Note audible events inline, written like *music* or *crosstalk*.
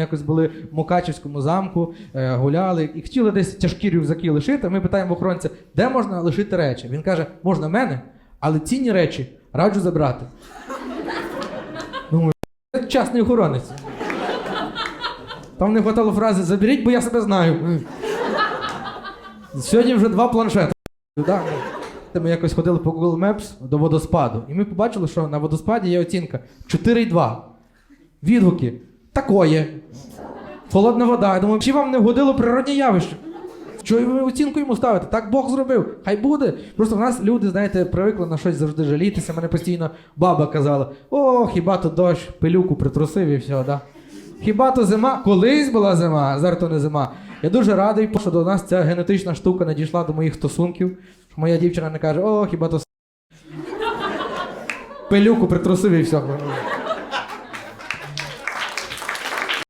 Якось були в Мукачівському замку, е, гуляли і хотіли десь тяжкі рюкзаки лишити. Ми питаємо охоронця, де можна лишити речі. Він каже, можна мене, але цінні речі раджу забрати. *laughs* Думаю, «Я частний охоронець. Там не хватало фрази заберіть, бо я себе знаю. *laughs* Сьогодні вже два планшети. Ми якось ходили по Google Maps до водоспаду, і ми побачили, що на водоспаді є оцінка 4,2. Відгуки. Такое. Холодна вода. Я думаю, чи вам не вгодило природне явище? Що ви оцінку йому ставите? Так Бог зробив. Хай буде. Просто в нас люди, знаєте, привикли на щось завжди жалітися. Мене постійно баба казала: о, хіба то дощ, пилюку притрусив і все, да. Хіба то зима? Колись була зима, зараз то не зима. Я дуже радий, що до нас ця генетична штука надійшла до моїх стосунків. Що моя дівчина не каже, о, хіба то пилюку притрусив і все.